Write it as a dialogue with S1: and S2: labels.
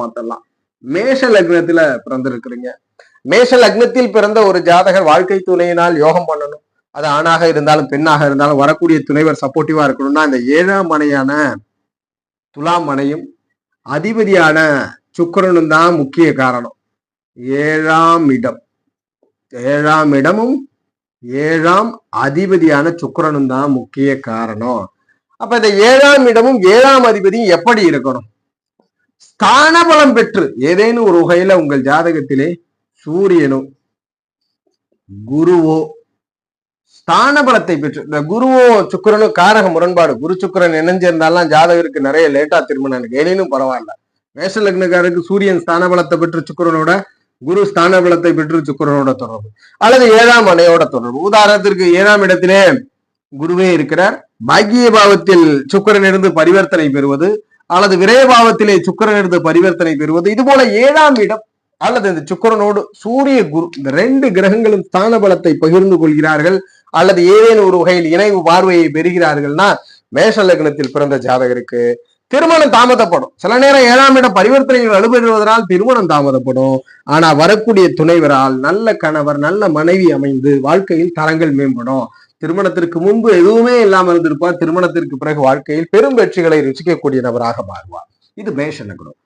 S1: பார்த்துடலாம். மேஷ லக்னத்துல பிறந்திருக்கிறீங்க. மேஷ லக்னத்தில் பிறந்த ஒரு ஜாதகர் வாழ்க்கை துணையினால் யோகம் பண்ணணும். அது ஆணாக இருந்தாலும் பெண்ணாக இருந்தாலும் வரக்கூடிய துணைவர் சப்போர்ட்டிவா இருக்கணும்னா இந்த ஏழாம் மனையான துலாம் மனையும் அதிபதியான சுக்கிரனும் தான் முக்கிய காரணம். ஏழாம் இடம். ஏழாம் இடமும் ஏழாம் அதிபதியான சுக்கிரனும் தான் முக்கிய காரணம். அப்ப இந்த ஏழாம் இடமும் ஏழாம் அதிபதியும் எப்படி இருக்கணும்? ஸ்தானபலம் பெற்று ஏதேனும் ஒரு வகையில உங்கள் ஜாதகத்திலே சூரியனோ குருவோ ஸ்தான பலத்தை பெற்று இந்த குருவோ சுக்கிரனும் காரக முரண்பாடு குரு சுக்கிரன் இணைஞ்சிருந்தாலும் ஜாதகருக்கு நிறைய லேட்டா திருமணம் எனக்கு எனினும் பரவாயில்ல. மேஷ லக்னக்காரருக்கு சூரியன் ஸ்தான பலத்தை பெற்று சுக்கிரனோட குரு ஸ்தான பலத்தை பெற்று சுக்கிரனோட தொடர்பு. அல்லது ஏழாம் அணையோட தொடர்பு. உதாரணத்திற்கு ஏழாம் இடத்திலே குருவே இருக்கிறார். பாக்கிய பாவத்தில் சுக்கரன் இருந்து பரிவர்த்தனை பெறுவது அல்லது விரயபாவத்திலே சுக்கரனிருந்து பரிவர்த்தனை பெறுவது இது போல ஏழாம் இடம் அல்லது இந்த சுக்கிரனோடு சூரிய குரு இந்த ரெண்டு கிரகங்களும் ஸ்தான பலத்தை பகிர்ந்து கொள்கிறார்கள் அல்லது ஏதேனும் ஒரு வகையில் இணைவு பார்வையை பெறுகிறார்கள்னா மேஷ லக்னத்தில் பிறந்த ஜாதகருக்கு திருமணம் தாமதப்படும். சில நேரம் ஏழாம் இடம் பரிவர்த்தனைகள் வலுப்பெறுவதனால் திருமணம் தாமதப்படும். ஆனா வரக்கூடிய துணைவரால் நல்ல கணவர் நல்ல மனைவி அமைந்து வாழ்க்கையில் தரங்கள் மேம்படும். திருமணத்திற்கு முன்பு எதுவுமே இல்லாமல் இருந்திருப்பார். திருமணத்திற்கு பிறகு வாழ்க்கையில் பெரும் வெற்றிகளை ருசிக்கக்கூடிய நபராக மாறுவார். இது மேஷ நகரம்